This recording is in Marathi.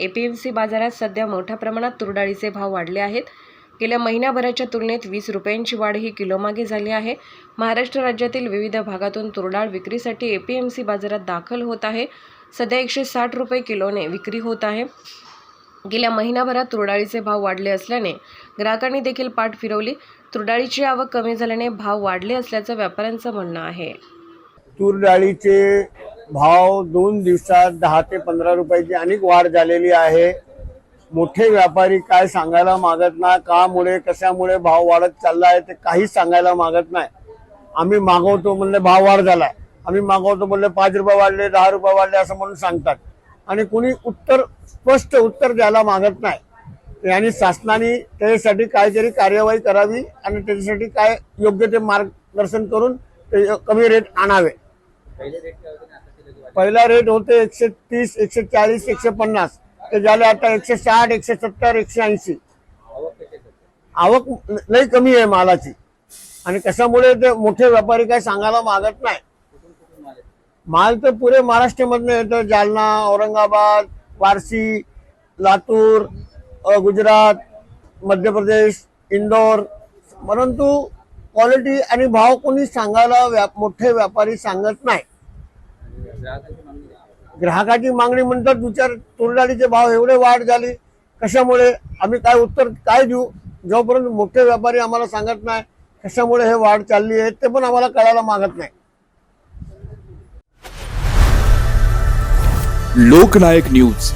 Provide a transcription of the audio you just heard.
ए पी एम सी बाजारात सध्या मोठ्या प्रमाणात तुरडाळीचे भाव वाढले आहेत. गेल्या महिन्याभराच्या तुलनेत वीस रुपयांची वाढ ही किलोमागे झाली आहे. महाराष्ट्र राज्यातील विविध भागातून तुरडाळ विक्रीसाठी ए पी एम सी बाजारात दाखल होत आहे. सध्या एकशे साठ रुपये किलोने विक्री होत आहे. गेल्या महिनाभरात तुरडाळीचे भाव वाढले असल्याने ग्राहकांनी देखील पाठ फिरवली. तुरडाळीची आवक कमी झाल्याने भाव वाढले असल्याचं व्यापाऱ्यांचं म्हणणं आहे. तूर डाळीचे भाव दोन दिवसात दहा ते पंधरा रुपयाची अनेक वाढ झालेली आहे. मोठे व्यापारी काय सांगायला मागत नाही कामुळे कशामुळे भाव वाढत चालला आहे ते काहीच सांगायला मागत नाही. आम्ही मागवतो म्हणले भाव वाढ झाला. आम्ही मागवतो म्हणले पाच रुपये वाढले दहा रुपये वाढले असं म्हणून सांगतात. आणि कुणी उत्तर स्पष्ट उत्तर द्यायला मागत नाही. आणि शासनाने त्याच्यासाठी काहीतरी कार्यवाही करावी आणि त्याच्यासाठी काय योग्य ते मार्गदर्शन करून ते कमी रेट आणावे. पहिला रेट होते एकशे तीस एकशे चाळीस एकशे पन्नास. ते झाले आता एकशे साठ एकशे सत्तर एकशे ऐंशी. आवक लई कमी आहे मालाची. आणि कशामुळे ते मोठे व्यापारी काय सांगायला मागत नाही. माल तर पुरे महाराष्ट्रामधनं येतं. जालना औरंगाबाद वारसी लातूर गुजरात मध्य प्रदेश इंदोर. परंतु क्वालिटी आणि भाव कोणी सांगायला व्याप मोठे व्यापारी सांगत नाही. ग्राहकाची मागणी म्हणतात विचार तुरडाळीचे भाव एवढे वाढ झाली कशामुळे आम्ही काय उत्तर काय देऊ? जोपर्यंत मोठे व्यापारी आम्हाला सांगत नाही कशामुळे हे वाढ चालली आहे ते पण आम्हाला कळायला मागत नाही. लोकनायक न्यूज.